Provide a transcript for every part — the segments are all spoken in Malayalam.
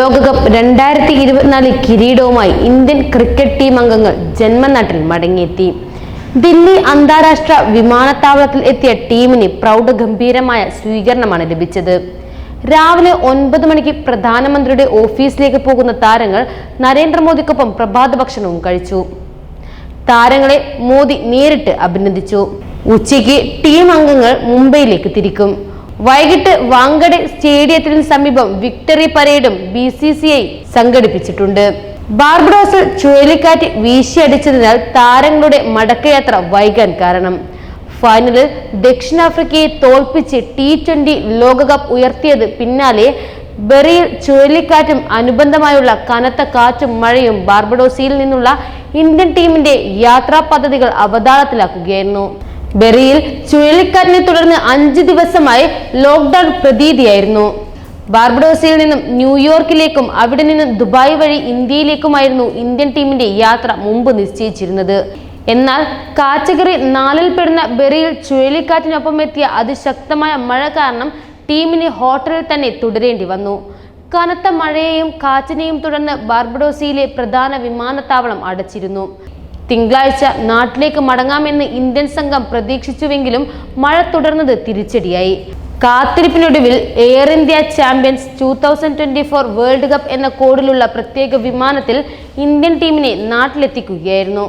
ലോകകപ്പ് രണ്ടായിരത്തി ഇരുപത്തിനാല് കിരീടവുമായി ഇന്ത്യൻ ക്രിക്കറ്റ് ടീം അംഗങ്ങൾ ജന്മനാട്ടിൽ മടങ്ങിയെത്തി. ദില്ലി അന്താരാഷ്ട്ര വിമാനത്താവളത്തിൽ എത്തിയ ടീമിന് പ്രൗഢഗംഭീരമായ സ്വീകരണമാണ് ലഭിച്ചത്. രാവിലെ ഒൻപത് മണിക്ക് പ്രധാനമന്ത്രിയുടെ ഓഫീസിലേക്ക് പോകുന്ന താരങ്ങൾ നരേന്ദ്രമോദിക്കൊപ്പം പ്രഭാത ഭക്ഷണവും കഴിച്ചു. താരങ്ങളെ മോദി നേരിട്ട് അഭിനന്ദിച്ചു. ഉച്ചയ്ക്ക് ടീം അംഗങ്ങൾ മുംബൈയിലേക്ക് തിരിക്കും. വൈകിട്ട് വാങ്കഡ് സ്റ്റേഡിയത്തിന് സമീപം വിക്ടറി പരേഡും ബി സി സി ഐ സംഘടിപ്പിച്ചിട്ടുണ്ട്. ബാർബഡോസിൽ ചുഴലിക്കാറ്റ് വീശിയടിച്ചതിനാൽ താരങ്ങളുടെ മടക്കയാത്ര വൈകാൻ കാരണം. ഫൈനലിൽ ദക്ഷിണാഫ്രിക്കയെ തോൽപ്പിച്ച് ടി ട്വന്റി ലോകകപ്പ് ഉയർത്തിയത് പിന്നാലെ ബെറിയിൽ ചുഴലിക്കാറ്റും അനുബന്ധമായുള്ള കനത്ത കാറ്റും മഴയും ബാർബഡോസിയിൽ നിന്നുള്ള ഇന്ത്യൻ ടീമിന്റെ യാത്രാ പദ്ധതികൾ അവതാളത്തിലാക്കുകയായിരുന്നു. ബെറിയിൽ ചുഴലിക്കാറ്റിനെ തുടർന്ന് അഞ്ച് ദിവസമായി ലോക്ക്ഡൌൺ പ്രതീതിയായിരുന്നു. ബാർബഡോസിൽ നിന്നും ന്യൂയോർക്കിലേക്കും അവിടെ നിന്നും ദുബായ് വഴി ഇന്ത്യയിലേക്കുമായിരുന്നു ഇന്ത്യൻ ടീമിന്റെ യാത്ര മുമ്പ് നിശ്ചയിച്ചിരുന്നത്. എന്നാൽ കാറ്റഗറി നാലിൽ പെടുന്ന ബെറിയിൽ ചുഴലിക്കാറ്റിനൊപ്പം എത്തിയ അതിശക്തമായ മഴ കാരണം ടീമിന് ഹോട്ടലിൽ തന്നെ തുടരേണ്ടി വന്നു. കനത്ത മഴയെയും കാറ്റിനെയും തുടർന്ന് ബാർബഡോസിയിലെ പ്രധാന വിമാനത്താവളം അടച്ചിരുന്നു. തിങ്കളാഴ്ച നാട്ടിലേക്ക് മടങ്ങാമെന്ന് ഇന്ത്യൻ സംഘം പ്രതീക്ഷിച്ചുവെങ്കിലും മഴ തുടർന്നത് തിരിച്ചടിയായി. കാത്തിരിപ്പിനൊടുവിൽ Air India champions two thousand twenty four world cup എന്ന കോഡിലുള്ള പ്രത്യേക വിമാനത്തിൽ ഇന്ത്യൻ ടീമിനെ നാട്ടിലെത്തിക്കുകയായിരുന്നു.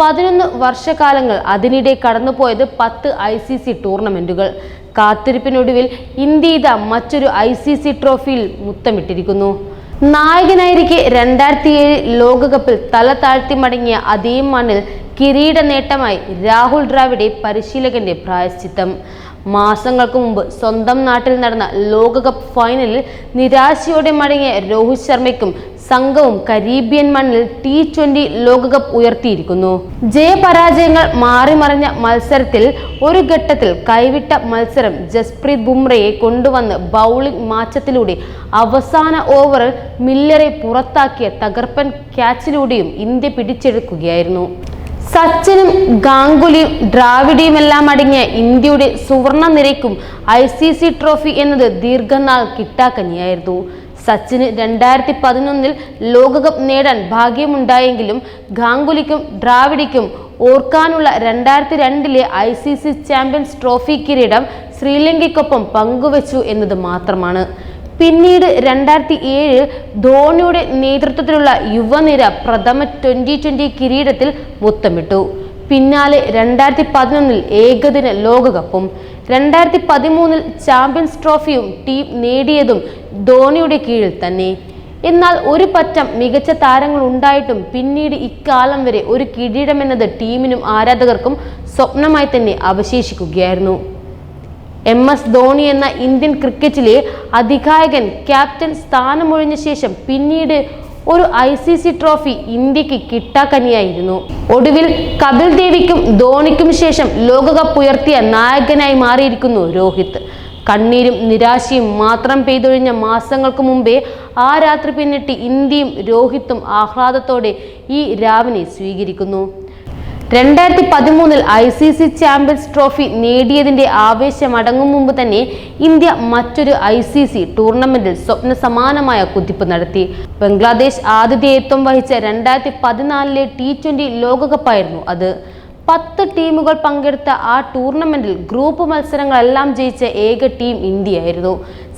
പതിനൊന്ന് വർഷകാലങ്ങൾ അതിനിടെ കടന്നുപോയത് പത്ത് ഐ സി സി ടൂർണമെന്റുകൾ കാത്തിരിപ്പിനൊടുവിൽ ഇന്ത്യ ഇതാ മറ്റൊരു ഐ സി സി ട്രോഫിയിൽ മുത്തമിട്ടിരിക്കുന്നു. നായകനായിരിക്കെ രണ്ടായിരത്തി ഏഴ് ലോകകപ്പിൽ തല താഴ്ത്തി മടങ്ങിയ അതേ മണ്ണിൽ കിരീട നേട്ടമായി രാഹുൽ ദ്രാവിഡെ പരിശീലകന്റെ പ്രായശ്ചിത്തം. മാസങ്ങൾക്ക് മുമ്പ് സ്വന്തം നാട്ടിൽ നടന്ന ലോകകപ്പ് ഫൈനലിൽ നിരാശയോടെ മടങ്ങിയ രോഹിത് ശർമ്മയ്ക്കും സംഘവും കരീബിയൻ മണ്ണിൽ ടി ട്വന്റി ലോകകപ്പ് ഉയർത്തിയിരിക്കുന്നു. ജയപരാജയങ്ങൾ മാറിമറിഞ്ഞ മത്സരത്തിൽ ഒരു ഘട്ടത്തിൽ കൈവിട്ട മത്സരം ജസ്പ്രീത് ബുംറയെ കൊണ്ടുവന്ന് ബൗളിംഗ് മാറ്റത്തിലൂടെ അവസാന ഓവറിൽ മില്ലറെ പുറത്താക്കിയ തകർപ്പൻ ക്യാച്ചിലൂടെയും ഇന്ത്യ പിടിച്ചെടുക്കുകയായിരുന്നു. സച്ചിനും ഗാംഗുലിയും ദ്രാവിഡിയുമെല്ലാം അടങ്ങിയ ഇന്ത്യയുടെ സുവർണ നിരയ്ക്കും ഐ സി സി ട്രോഫി എന്നത് ദീർഘനാൾ കിട്ടാക്കനിയായിരുന്നു. സച്ചിന് രണ്ടായിരത്തി പതിനൊന്നിൽ ലോകകപ്പ് നേടാൻ ഭാഗ്യമുണ്ടായെങ്കിലും ഗാംഗുലിക്കും ദ്രാവിഡിക്കും ഓർക്കാനുള്ള രണ്ടായിരത്തി രണ്ടിലെ I C C champions trophy കിരീടം ശ്രീലങ്കയ്ക്കൊപ്പം പങ്കുവച്ചു എന്നത് മാത്രമാണ്. പിന്നീട് രണ്ടായിരത്തി ഏഴ് ധോണിയുടെ നേതൃത്വത്തിലുള്ള യുവനിര പ്രഥമ ട്വന്റി ട്വന്റി കിരീടത്തിൽ മുത്തമിട്ടു. പിന്നാലെ രണ്ടായിരത്തി പതിനൊന്നിൽ ഏകദിന ലോകകപ്പും രണ്ടായിരത്തി പതിമൂന്നിൽ ചാമ്പ്യൻസ് ട്രോഫിയും ടീം നേടിയതും ധോണിയുടെ കീഴിൽ തന്നെ. എന്നാൽ ഒരു പറ്റം മികച്ച താരങ്ങൾ ഉണ്ടായിട്ടും പിന്നീട് ഇക്കാലം വരെ ഒരു കിരീടമെന്നത് ടീമിനും ആരാധകർക്കും സ്വപ്നമായി തന്നെ അവശേഷിക്കുകയായിരുന്നു. എം എസ് ധോണി എന്ന ഇന്ത്യൻ ക്രിക്കറ്റിലെ അധികായകൻ ക്യാപ്റ്റൻ സ്ഥാനമൊഴിഞ്ഞ ശേഷം പിന്നീട് ഒരു ഐ സി സി ട്രോഫി ഇന്ത്യയ്ക്ക് കിട്ടാക്കനിയായിരുന്നു. ഒടുവിൽ കപിൽ ദേവിക്കും ധോണിക്കും ശേഷം ലോകകപ്പ് ഉയർത്തിയ നായകനായി മാറിയിരിക്കുന്നു രോഹിത്. കണ്ണീരും നിരാശയും മാത്രം പെയ്തൊഴിഞ്ഞ മാസങ്ങൾക്ക് മുമ്പേ ആ രാത്രി പിന്നിട്ട് ഇന്ത്യയും രോഹിത്തും ആഹ്ലാദത്തോടെ ഈ രാവിനെ സ്വീകരിക്കുന്നു. രണ്ടായിരത്തി പതിമൂന്നിൽ I C C champions trophy നേടിയതിന്റെ ആവേശം അടങ്ങും മുമ്പ് തന്നെ ഇന്ത്യ മറ്റൊരു ഐ സി സി ടൂർണമെന്റിൽ സ്വപ്ന സമാനമായ കുതിപ്പ് നടത്തി. ബംഗ്ലാദേശ് ആതിഥേയത്വം വഹിച്ച രണ്ടായിരത്തി പതിനാലിലെ ടി ട്വന്റി ലോകകപ്പായിരുന്നു അത്. പത്ത് ടീമുകൾ പങ്കെടുത്ത ആ ടൂർണമെന്റിൽ ഗ്രൂപ്പ് മത്സരങ്ങളെല്ലാം ജയിച്ച ഏക ടീം ഇന്ത്യയായിരുന്നു.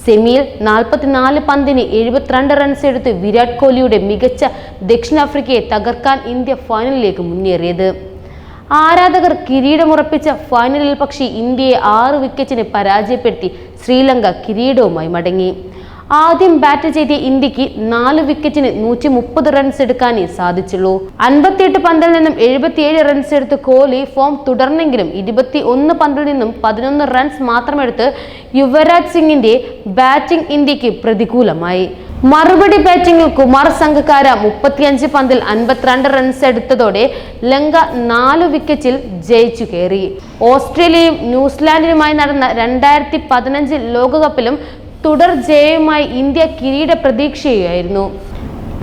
സെമിയിൽ നാൽപ്പത്തിനാല് പന്തിന് എഴുപത്തിരണ്ട് റൺസ് എടുത്ത് വിരാട് കോഹ്ലിയുടെ മികച്ച ദക്ഷിണാഫ്രിക്കയെ തകർക്കാൻ ഇന്ത്യ ഫൈനലിലേക്ക് മുന്നേറിയത്. ആരാധകർ കിരീടമുറപ്പിച്ച ഫൈനലിൽ പക്ഷേ ഇന്ത്യയെ ആറ് വിക്കറ്റിന് പരാജയപ്പെടുത്തി ശ്രീലങ്ക കിരീടവുമായി മടങ്ങി. ആദ്യം ബാറ്റ് ചെയ്ത ഇന്ത്യയ്ക്ക് നാല് വിക്കറ്റിന് നൂറ്റി മുപ്പത് റൺസ് എടുക്കാനേ സാധിച്ചുള്ളൂ. അൻപത്തിയെട്ട് പന്തിൽ നിന്നും എഴുപത്തിയേഴ് റൺസ് എടുത്ത് കോഹ്ലി ഫോം തുടർന്നെങ്കിലും ഇരുപത്തി ഒന്ന് പന്തിൽ നിന്നും പതിനൊന്ന് റൺസ് മാത്രമെടുത്ത് യുവരാജ് സിംഗിന്റെ ബാറ്റിംഗ് ഇന്ത്യയ്ക്ക് പ്രതികൂലമായി. മറുപടി ബാറ്റിംഗിൽ കുമാർ സംഘക്കാര മുപ്പത്തിയഞ്ച് പന്തിൽ അൻപത്തിരണ്ട് റൺസ് എടുത്തതോടെ ലങ്ക നാല് വിക്കറ്റിൽ ജയിച്ചു കയറി. ഓസ്ട്രേലിയയും ന്യൂസിലാൻഡിനുമായി നടന്ന രണ്ടായിരത്തി പതിനഞ്ച് ലോകകപ്പിലും തുടർ ജയവുമായി ഇന്ത്യ കിരീട പ്രതീക്ഷയായിരുന്നു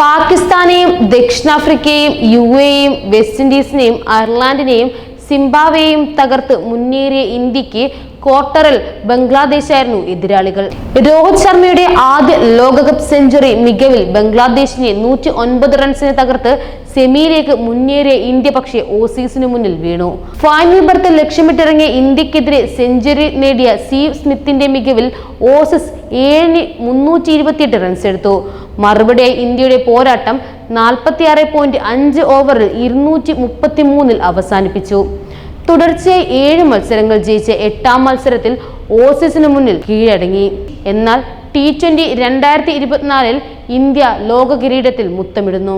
പാകിസ്ഥാനെയും ദക്ഷിണാഫ്രിക്കയെയും യു എയും വെസ്റ്റ് ഇൻഡീസിനെയും അയർലാൻഡിനെയും സിംബാബ്വേയും തകർത്ത് മുന്നേറിയ ഇന്ത്യയ്ക്ക് ക്വാർട്ടറിൽ ബംഗ്ലാദേശായിരുന്നു എതിരാളികൾ. രോഹിത് ശർമ്മയുടെ ആദ്യ ലോകകപ്പ് സെഞ്ചുറി മികവിൽ ബംഗ്ലാദേശിനെ നൂറ്റി ഒൻപത് റൺസിനെ തകർത്ത് സെമിയിലേക്ക് മുന്നേറിയ ഇന്ത്യ പക്ഷേ ഓസീസിന് മുന്നിൽ വീണു. ഫൈനൽ ബർത്ത് ലക്ഷ്യമിട്ടിറങ്ങിയ ഇന്ത്യക്കെതിരെ സെഞ്ചുറി നേടിയ സീവ് സ്മിത്തിന്റെ മികവിൽ ഓസീസ് ഏഴിന് മുന്നൂറ്റി ഇരുപത്തിയെട്ട് റൺസ് എടുത്തു. മറുപടിയായി ഇന്ത്യയുടെ പോരാട്ടം നാൽപ്പത്തിയാറ് പോയിന്റ് അഞ്ച് ഓവറിൽ ഇരുന്നൂറ്റി മുപ്പത്തി മൂന്നിൽ അവസാനിപ്പിച്ചു. തുടർച്ചയായി ഏഴ് മത്സരങ്ങൾ ജയിച്ച എട്ടാം മത്സരത്തിൽ ഓസീസിന് മുന്നിൽ കീഴടങ്ങി. എന്നാൽ ടി ട്വന്റി രണ്ടായിരത്തി ഇരുപത്തിനാലിൽ ഇന്ത്യ ലോക കിരീടത്തിൽ മുത്തമിടുന്നു.